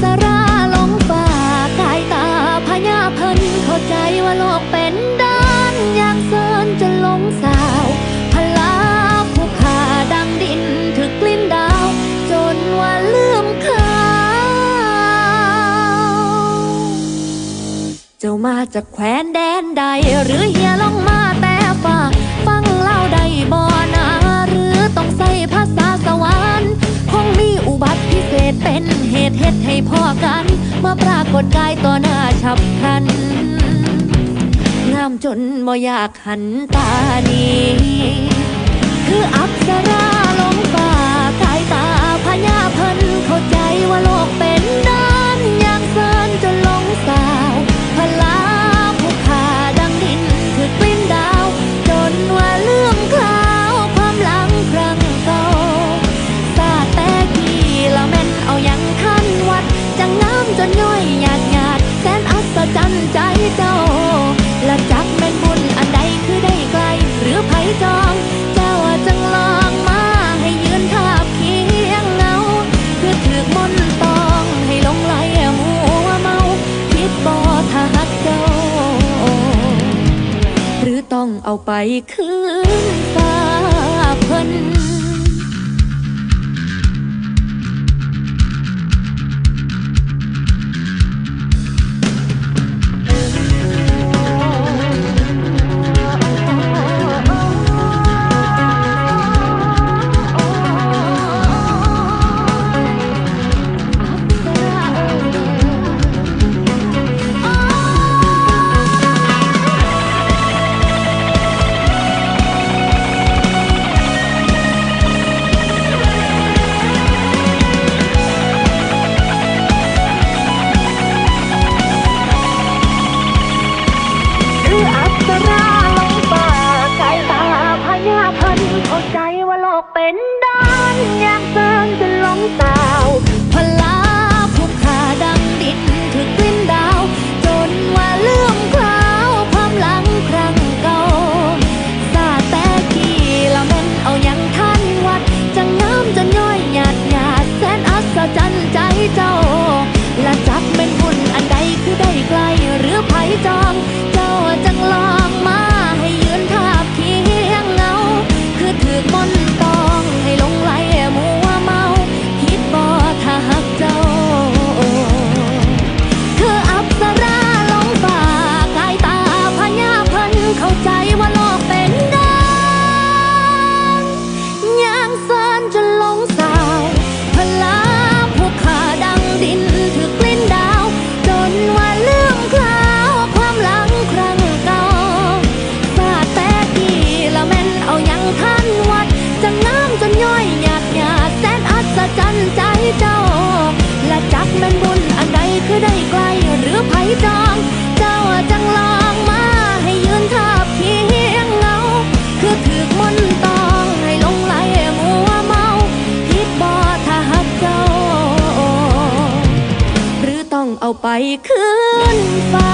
สราลงฝ่ากายตาพญาเพิ่นเข้าใจว่าโลกเป็นด้านย่างเซินจนลงสาวพลาผู้ขาดังดินถึกกลิ้นดาว จนว่าลืมเขาเจ้ามาจากแคว้นแดนใด หรือเฮียลงมาแต่ฝ่าฟังเล่าใดบ่อนาหรือต้องใส่ภาษา เฮ็ดให้พ่อกัน มาปรากฏกายต่อหน้าฉับพลันงามจนบ่อยากหันตานีคืออับสราลงฝ่ากายตาพญาพันเข้าใจ้องเอาไปคืนฟ้าเพิ่น เอาไปคืนฟ้า